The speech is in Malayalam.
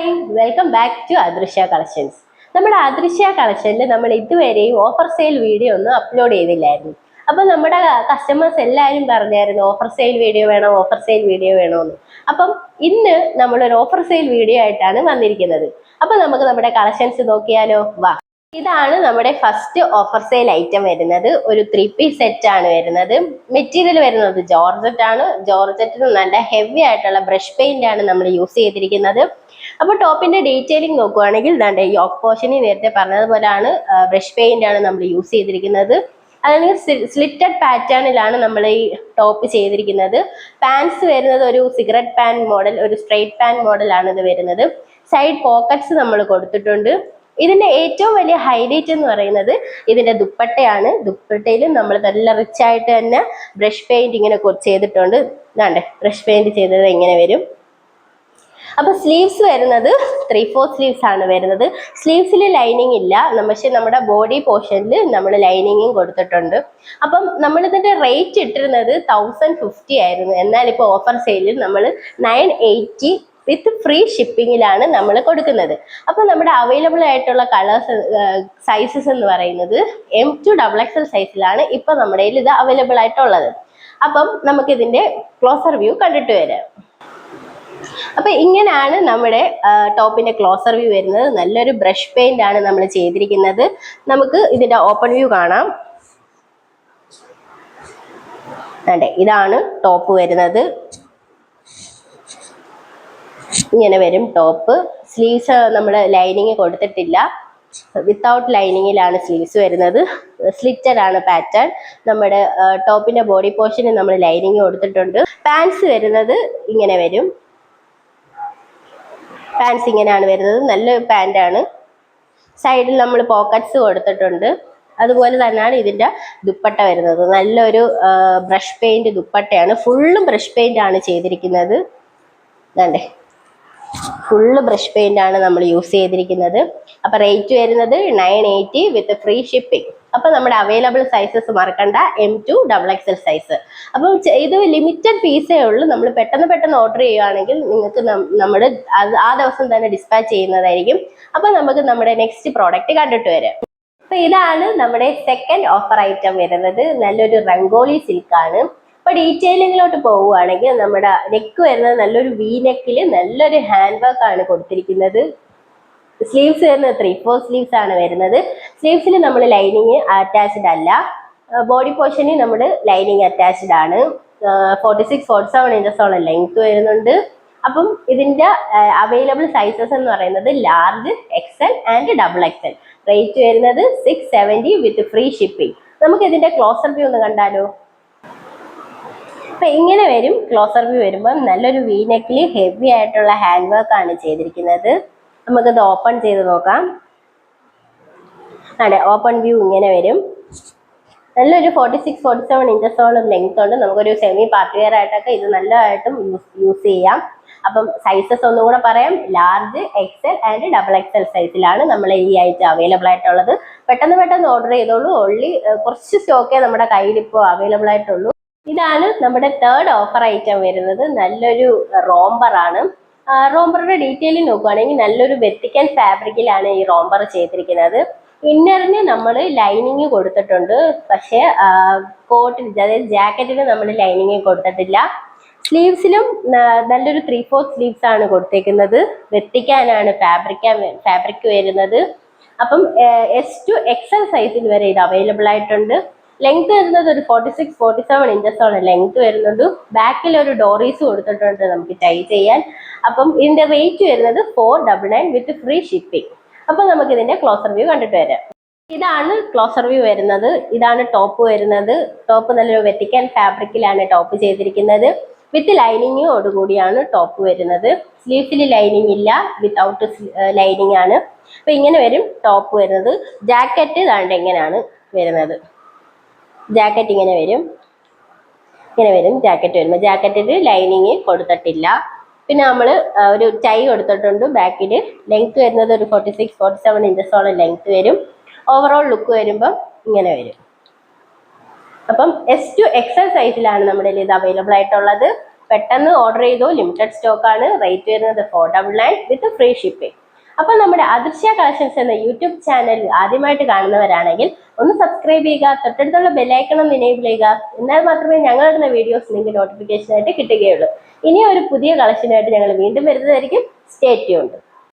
Hi welcome back to Adrishya collections നമ്മുടെ അദൃശ്യ കളക്ഷനിൽ നമ്മൾ ഇതുവരെയും ഓഫർ സെയിൽ വീഡിയോ ഒന്നും അപ്ലോഡ് ചെയ്തില്ലായിരുന്നു. അപ്പം നമ്മുടെ കസ്റ്റമേഴ്സ് എല്ലാവരും പറഞ്ഞായിരുന്നു ഓഫർ സെയിൽ വീഡിയോ വേണം ഓഫർ സെയിൽ വീഡിയോ വേണമെന്ന് അപ്പം ഇന്ന് നമ്മളൊരു ഓഫർ സെയിൽ വീഡിയോ ആയിട്ടാണ് വന്നിരിക്കുന്നത്. അപ്പം നമുക്ക് നമ്മുടെ കളക്ഷൻസ് നോക്കിയാലോ? വാ. ഇതാണ് നമ്മുടെ ഫസ്റ്റ് ഓഫർ സെയിൽ ഐറ്റം വരുന്നത്. ഒരു ത്രീ പീസ് സെറ്റ് ആണ് വരുന്നത്. മെറ്റീരിയൽ വരുന്നത് ജോർജറ്റ് ആണ്. ജോർജറ്റിന് നല്ല ഹെവി ആയിട്ടുള്ള ബ്രഷ് പെയിന്റ് ആണ് നമ്മൾ യൂസ് ചെയ്തിരിക്കുന്നത്. അപ്പോൾ ടോപ്പിന്റെ ഡീറ്റെയിലിംഗ് നോക്കുവാണെങ്കിൽ ദാണ്ട് ഈ ഓഫ് പോർഷനി നേരത്തെ പറഞ്ഞതുപോലെയാണ് ബ്രഷ് പെയിന്റ് ആണ് നമ്മൾ യൂസ് ചെയ്തിരിക്കുന്നത്. അല്ലെങ്കിൽ സ്ലിറ്റഡ് പാറ്റേണിലാണ് നമ്മൾ ഈ ടോപ്പ് ചെയ്തിരിക്കുന്നത്. പാൻസ് വരുന്നത് ഒരു സിഗരറ്റ് പാൻ മോഡൽ ഒരു സ്ട്രെയിറ്റ് പാൻ മോഡലാണ് ഇത് വരുന്നത്. സൈഡ് പോക്കറ്റ്സ് നമ്മൾ കൊടുത്തിട്ടുണ്ട്. ഇതിന്റെ ഏറ്റവും വലിയ ഹൈലൈറ്റ് എന്ന് പറയുന്നത് ഇതിന്റെ ദുപ്പട്ടയാണ്. ദുപ്പട്ടയിൽ നമ്മൾ നല്ല റിച്ച് ആയിട്ട് തന്നെ ബ്രഷ് പെയിന്റ് ഇങ്ങനെ ചെയ്തിട്ടുണ്ട്. ഇതാണ്ട് ബ്രഷ് പെയിന്റ് ചെയ്തത് എങ്ങനെ വരും. അപ്പൊ സ്ലീവ്സ് വരുന്നത് ത്രീ ഫോർ സ്ലീവ്സ് ആണ് വരുന്നത്. സ്ലീവ്സിൽ ലൈനിങ് ഇല്ല. പക്ഷെ നമ്മുടെ ബോഡി പോർഷനിൽ നമ്മൾ ലൈനിങ്ങും കൊടുത്തിട്ടുണ്ട്. അപ്പം നമ്മൾ ഇതിന്റെ റേറ്റ് ഇട്ടിരുന്നത് തൗസൻഡ് ഫിഫ്റ്റി ആയിരുന്നു. എന്നാൽ ഇപ്പോൾ ഓഫർ സെയിലിൽ നമ്മൾ നയൻ എയ്റ്റി വിത്ത് ഫ്രീ ഷിപ്പിങ്ങിലാണ് നമ്മൾ കൊടുക്കുന്നത്. അപ്പോൾ നമ്മുടെ അവൈലബിൾ ആയിട്ടുള്ള കളേഴ്സ് സൈസസ് എന്ന് പറയുന്നത് എം ടു ഡബിൾ എക്സൽ സൈസിലാണ് ഇപ്പോൾ നമ്മുടെ ഇത് അവൈലബിൾ ആയിട്ടുള്ളത്. അപ്പം നമുക്കിതിന്റെ ക്ലോസർ വ്യൂ കണ്ടിട്ട് വരാം. അപ്പൊ ഇങ്ങനെയാണ് നമ്മുടെ ടോപ്പിന്റെ ക്ലോസർ വ്യൂ വരുന്നത്. നല്ലൊരു ബ്രഷ് പെയിന്റ് ആണ് നമ്മൾ ചെയ്തിരിക്കുന്നത്. നമുക്ക് ഇതിന്റെ ഓപ്പൺ വ്യൂ കാണാം. അതെ ഇതാണ് ടോപ്പ് വരുന്നത്. ഇങ്ങനെ വരും ടോപ്പ് സ്ലീവ്സ് നമ്മൾ ലൈനിങ് കൊടുത്തിട്ടില്ല. വിത്തൗട്ട് ലൈനിങ്ങിലാണ് സ്ലീവ്സ് വരുന്നത്. സ്ലിറ്റഡ് ആണ് പാറ്റേൺ നമ്മുടെ ടോപ്പിന്റെ ബോഡി പോർഷന് നമ്മൾ ലൈനിങ് കൊടുത്തിട്ടുണ്ട്. പാൻസ് വരുന്നത് ഇങ്ങനെ വരും. പാൻസ് ഇങ്ങനെയാണ് വരുന്നത്. നല്ല പാന്റാണ് സൈഡിൽ നമ്മൾ പോക്കറ്റ്സ് കൊടുത്തിട്ടുണ്ട്. അതുപോലെ തന്നെയാണ് ഇതിന്റെ ദുപ്പട്ട വരുന്നത്. നല്ലൊരു ബ്രഷ് പെയിന്റ് ദുപ്പട്ടയാണ്. ഫുള്ളും ബ്രഷ് പെയിന്റ് ആണ് ചെയ്തിരിക്കുന്നത്. ഇതാണ്ടേ. ഫുള്ള് ബ്രഷ് പെയിന്റ് ആണ് നമ്മൾ യൂസ് ചെയ്തിരിക്കുന്നത്. അപ്പൊ റേറ്റ് വരുന്നത് nine eighty with free shipping അപ്പൊ നമ്മുടെ അവൈലബിൾ സൈസസ് മറക്കണ്ട M to double X L size അപ്പം ചെ- ഇത് ലിമിറ്റഡ് പീസേ ഉള്ളൂ. നമ്മൾ പെട്ടെന്ന് പെട്ടെന്ന് ഓർഡർ ചെയ്യുകയാണെങ്കിൽ നിങ്ങൾക്ക് നമ്മൾ ആ ദിവസം തന്നെ ഡിസ്പാച്ച് ചെയ്യുന്നതായിരിക്കും. അപ്പൊ നമുക്ക് നമ്മുടെ നെക്സ്റ്റ് പ്രോഡക്റ്റ് കണ്ടിട്ട് വരാം. അപ്പൊ ഇതാണ് നമ്മുടെ സെക്കൻഡ് ഓഫർ ഐറ്റം വരുന്നത്. നല്ലൊരു റംഗോളി സിൽക്കാണ് അപ്പൊ ഡീറ്റെയിലിങ്ങിലോട്ട് പോവുകയാണെങ്കിൽ നമ്മുടെ നെക്ക് വരുന്നത് നല്ലൊരു വി നെക്കിൽ നല്ലൊരു ഹാൻഡ് വർക്ക് ആണ് കൊടുത്തിരിക്കുന്നത്. സ്ലീവ്സ് വരുന്നത് ത്രീ ഫോർ സ്ലീവ്സ് ആണ് വരുന്നത്. സ്ലീവ്സിൽ നമ്മൾ ലൈനിങ് അറ്റാച്ച്ഡ് അല്ല. ബോഡി പോർഷനിൽ നമ്മൾ ലൈനിങ് അറ്റാച്ച്ഡ് ആണ്. ഫോർട്ടി സിക്സ് ഫോർട്ടി സെവൻ ഇഞ്ചസോളം ലെങ്ത് വരുന്നുണ്ട്. അപ്പം ഇതിന്റെ അവൈലബിൾ സൈസസ് എന്ന് പറയുന്നത് large XL and double XL rate വരുന്നത് six seventy with free shipping നമുക്ക് ഇതിന്റെ ക്ലോസർ വ്യൂ ഒന്ന് കണ്ടാലോ? അപ്പൊ ഇങ്ങനെ വരും ക്ലോസർ വ്യൂ വരുമ്പോൾ നല്ലൊരു വീനക്കിൽ നെക്കിൽ ഹെവി ആയിട്ടുള്ള ഹാൻഡ് വർക്ക് ആണ് ചെയ്തിരിക്കുന്നത്. നമുക്കിത് ഓപ്പൺ ചെയ്ത് നോക്കാം. അതെ ഓപ്പൺ വ്യൂ ഇങ്ങനെ വരും. നല്ലൊരു ഫോർട്ടി സിക്സ് ഫോർട്ടി സെവൻ ഇഞ്ചസോളം ലെങ്ത് ഉണ്ട്. നമുക്കൊരു സെമി പാർട്ടി വെയർ ആയിട്ടൊക്കെ ഇത് നല്ലതായിട്ടും യൂസ് യൂസ് ചെയ്യാം. അപ്പം സൈസസ് ഒന്നും കൂടെ പറയാം. Large XL and double XL സൈസിലാണ് നമ്മൾ ഈ ആഴ്ച അവൈലബിൾ ആയിട്ടുള്ളത്. പെട്ടെന്ന് പെട്ടെന്ന് ഓർഡർ ചെയ്തോളൂ. ഓൺലി കുറച്ച് സ്റ്റോക്കേ നമ്മുടെ കയ്യിൽ ഇപ്പോൾ അവൈലബിൾ ആയിട്ടുള്ളൂ. ഇതാണ് നമ്മുടെ തേർഡ് ഓഫർ ഐറ്റം വരുന്നത്. നല്ലൊരു റോംബർ ആണ്. റോംബറുടെ ഡീറ്റെയിൽ നോക്കുകയാണെങ്കിൽ നല്ലൊരു വെത്തിക്കൻ ഫാബ്രിക്കിലാണ് ഈ റോംബർ ചെയ്തിരിക്കുന്നത്. ഇന്നറിന് നമ്മൾ ലൈനിങ് കൊടുത്തിട്ടുണ്ട്. പക്ഷേ കോട്ടിന് അതായത് ജാക്കറ്റിന് നമ്മൾ ലൈനിങ് കൊടുത്തിട്ടില്ല. സ്ലീവ്സിലും നല്ലൊരു ത്രീ ഫോർ സ്ലീവ്സ് ആണ് കൊടുത്തേക്കുന്നത്. വെത്തിക്കാനാണ് ഫാബ്രിക്ക ഫാബ്രിക് വരുന്നത്. അപ്പം എസ് ടു എക്സൽ സൈസിൽ വരെ ഇത് അവൈലബിൾ ആയിട്ടുണ്ട്. ലെങ്ത് വരുന്നത് ഒരു ഫോർട്ടി സിക്സ് ഫോർട്ടി സെവൻ ഇഞ്ചസോളം ലെങ്ത് വരുന്നുണ്ട് ബാക്കിൽ ഒരു ഡോറീസ് കൊടുത്തിട്ടുണ്ട് നമുക്ക് ടൈ ചെയ്യാൻ. അപ്പം ഇതിന്റെ റേറ്റ് വരുന്നത് four double nine with free shipping അപ്പം നമുക്ക് ഇതിന്റെ ക്ലോസർ വ്യൂ കണ്ടിട്ട് വരാം. ഇതാണ് ക്ലോസർ വ്യൂ വരുന്നത്. ഇതാണ് ടോപ്പ് വരുന്നത്. ടോപ്പ് നല്ലൊരു വെറ്റിക്കൻ ഫാബ്രിക്കിലാണ് ടോപ്പ് ചെയ്തിരിക്കുന്നത്. വിത്ത് ലൈനിങ്ങോട് കൂടിയാണ് ടോപ്പ് വരുന്നത്. സ്ലീവ്സിൽ ലൈനിങ് ഇല്ല. വിത്തൗട്ട് ലൈനിങ് ആണ്. അപ്പൊ ഇങ്ങനെ വരും ടോപ്പ് വരുന്നത്. ജാക്കറ്റ് ഇതാണ്ട് എങ്ങനെയാണ് വരുന്നത്. ജാക്കറ്റ് ഇങ്ങനെ വരും. ഇങ്ങനെ വരും ജാക്കറ്റ് വരുമ്പോൾ ജാക്കറ്റിൽ ലൈനിങ് കൊടുത്തിട്ടില്ല. പിന്നെ നമ്മൾ ഒരു ടൈ കൊടുത്തിട്ടുണ്ട് ബാക്കിൽ ലെങ്ത് വരുന്നത് ഒരു ഫോർട്ടി സിക്സ് ഫോർട്ടി സെവൻ ഇഞ്ചസോളം ലെങ്ത് വരും. ഓവറോൾ ലുക്ക് വരുമ്പം ഇങ്ങനെ വരും. അപ്പം എസ് ടു എക്സൽ സൈസിലാണ് നമ്മുടെ ഇത് അവൈലബിൾ ആയിട്ടുള്ളത്. പെട്ടെന്ന് ഓർഡർ ചെയ്തു. ലിമിറ്റഡ് സ്റ്റോക്കാണ് റേറ്റ് വരുന്നത് four double nine with free shipping അപ്പോൾ നമ്മുടെ അദൃശ്യ കളക്ഷൻസ് എന്ന യൂട്യൂബ് ചാനൽ ആദ്യമായിട്ട് കാണുന്നവരാണെങ്കിൽ ഒന്ന് സബ്സ്ക്രൈബ് ചെയ്യുക തൊട്ടടുത്തുള്ള ബെല്ലൈക്കണം എനേബിൾ ചെയ്യുക. എന്നാൽ മാത്രമേ ഞങ്ങളിടുന്ന വീഡിയോസ് നിങ്ങൾക്ക് നോട്ടിഫിക്കേഷൻ ആയിട്ട് കിട്ടുകയുള്ളൂ. ഇനി ഒരു പുതിയ കളക്ഷനായിട്ട് ഞങ്ങൾ വീണ്ടും വരുന്നതായിരിക്കും. State tuned